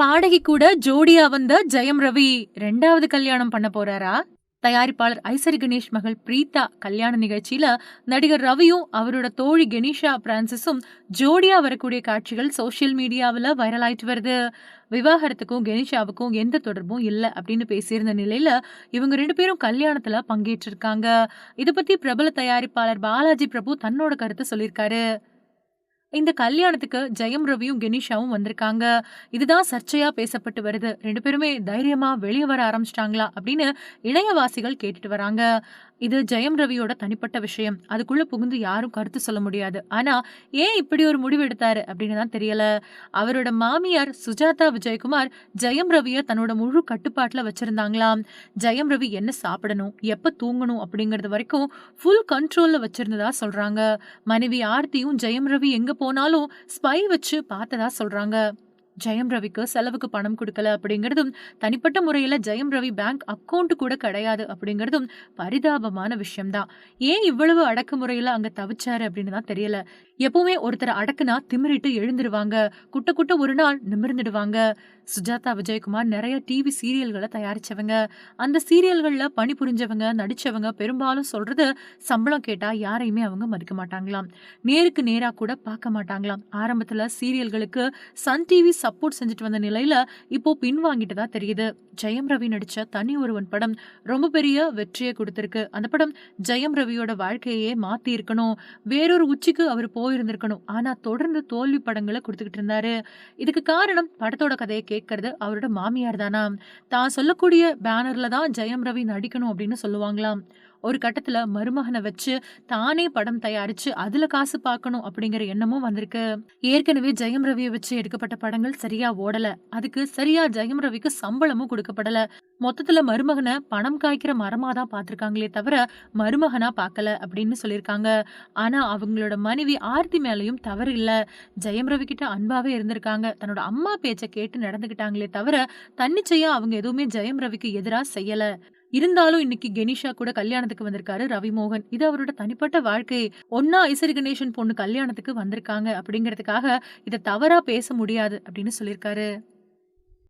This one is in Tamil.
பாடகி கூட ஜோடியா வந்த ஜெயம் ரவி ரெண்டாவது கல்யாணம் பண்ண போறாரா? தயாரிப்பாளர் ஐசரி கணேஷ் மகள் பிரீதா கல்யாண நிகழ்ச்சியில நடிகர் ரவியும் அவரோட தோழி கெனிஷா பிரான்சிஸும் ஜோடியா வரக்கூடிய காட்சிகள் சோஷியல் மீடியாவில் வைரல் ஆயிட்டு வருது. விவாகரத்துக்கும் கெனிஷாவுக்கும் எந்த தொடர்பும் இல்லை அப்படின்னு பேசியிருந்த நிலையில இவங்க ரெண்டு பேரும் கல்யாணத்துல பங்கேற்றிருக்காங்க. இதை பத்தி பிரபல தயாரிப்பாளர் பாலாஜி பிரபு தன்னோட கருத்தை சொல்லியிருக்காரு. இந்த கல்யாணத்துக்கு ஜெயம் ரவியும் கெனிஷாவும் வந்திருக்காங்க. இதுதான் சர்ச்சையா பேசப்பட்டு வருது. ரெண்டு பேருமே தைரியமா வெளியே வர ஆரம்பிச்சிட்டாங்களா அப்படின்னு இணையவாசிகள் கேட்டுட்டு வராங்க. இது ஜெயம் ரவியோட தனிப்பட்ட விஷயம். அதுக்குள்ள புகுந்து யாரும் கருத்து சொல்ல முடியாது. ஆனா ஏன் இப்படி ஒரு முடிவு எடுத்தாரு அப்படின்னு தான் தெரியல. அவரோட மாமியார் சுஜாதா விஜயகுமார் ஜெயம் ரவிய தன்னோட முழு கட்டுப்பாட்டுல வச்சிருந்தாங்களாம். ஜெயம் ரவி என்ன சாப்பிடணும் எப்ப தூங்கணும் அப்படிங்கறது வரைக்கும் ஃபுல் கண்ட்ரோல்ல வச்சிருந்ததா சொல்றாங்க. மனைவி ஆர்த்தியும் ஜெயம் ரவி எங்க போனாலும் ஸ்பை வச்சு பார்த்ததா சொல்றாங்க. ஜெயம் ரவிக்கு செலவுக்கு பணம் கொடுக்கல அப்படிங்கிறதும் தனிப்பட்ட முறையில ஜெயம் ரவி பேங்க் அக்கௌண்ட் கூட கிடையாது அப்படிங்கிறதும் பரிதாபமான விஷயம்தான். ஏன் இவ்வளவு அடக்குமுறையில் அங்க தவிச்சாரு அப்படின்னு தான் தெரியல. எப்பவுமே ஒருத்தர் அடக்குனா திமிரிட்டு எழுந்துருவாங்க. குட்ட குட்ட ஒரு நாள் நிமிர்ந்துடுவாங்க. சுஜாதா விஜயகுமார் நிறைய டிவி சீரியல்களை தயாரிச்சவங்க. அந்த சீரியல்கள்ல பணிபுரிஞ்சவங்க நடிச்சவங்க பெரும்பாலும் சொல்றது சம்பளம் கேட்டா யாரையுமே அவங்க மதிக்க மாட்டாங்களாம். நேருக்கு நேரா கூட பார்க்க மாட்டாங்களாம். ஆரம்பத்துல சீரியல்களுக்கு சன் டிவி சப்போர்ட் செஞ்சுட்டு வந்த நிலையில இப்போ தான் தெரியுது. ஜெயம் ரவி நடிச்ச தனி ஒருவன் படம் ரொம்ப பெரிய வெற்றியை கொடுத்திருக்கு. அந்த படம் ஜெயம் ரவியோட வாழ்க்கையே மாத்தி இருக்கணும். வேறொரு உச்சிக்கு அவர் போயிருந்திருக்கணும். ஆனா தொடர்ந்து தோல்வி படங்களை கொடுத்துக்கிட்டு இருந்தாரு. இதுக்கு காரணம் படத்தோட கதையை கேட்கறது அவரோட மாமியார் தானா தான் சொல்லக்கூடிய பேனர்ல தான் ஜெயம் ரவி நடிக்கணும் அப்படின்னு சொல்லுவாங்களாம். ஒரு கட்டத்துல மருமகனை வச்சு தானே படம் தயாரிச்சு அதுல காசு பார்க்கணும் அப்படிங்கிற எண்ணமும் வந்திருக்கு. ஏற்கனவே ஜெயம் ரவியை வச்சு எடுக்கப்பட்ட படங்கள் சரியா ஓடல. அதுக்கு சரியா ஜெயம் ரவிக்கு சம்பளமும் கொடுக்கப்படல. மொத்தத்துல மருமகனை பணம் காய்க்கிற மரமா தான் பார்த்துருக்காங்களே தவிர மருமகனா பார்க்கல அப்படின்னு சொல்லியிருக்காங்க. ஆனா அவங்களோட மனைவி ஆர்த்தி மேலேயும் தவறு இல்ல. ஜெயம் ரவி கிட்ட அன்பாவே இருந்திருக்காங்க. தன்னோட அம்மா பேச்சை கேட்டு நடந்துகிட்டாங்களே தவிர தன்னிச்சையா அவங்க எதுவுமே ஜெயம் ரவிக்கு எதிராக செய்யலை. இருந்தாலும் இன்னைக்கு கெனிஷா கூட கல்யாணத்துக்கு வந்திருக்காரு ரவிமோகன். இது அவரோட தனிப்பட்ட வாழ்க்கை. ஒன்னா இசரி கணேசன் பொண்ணு கல்யாணத்துக்கு வந்திருக்காங்க அப்படிங்கிறதுக்காக இதை தவறா பேச முடியாது அப்படின்னு சொல்லியிருக்காரு.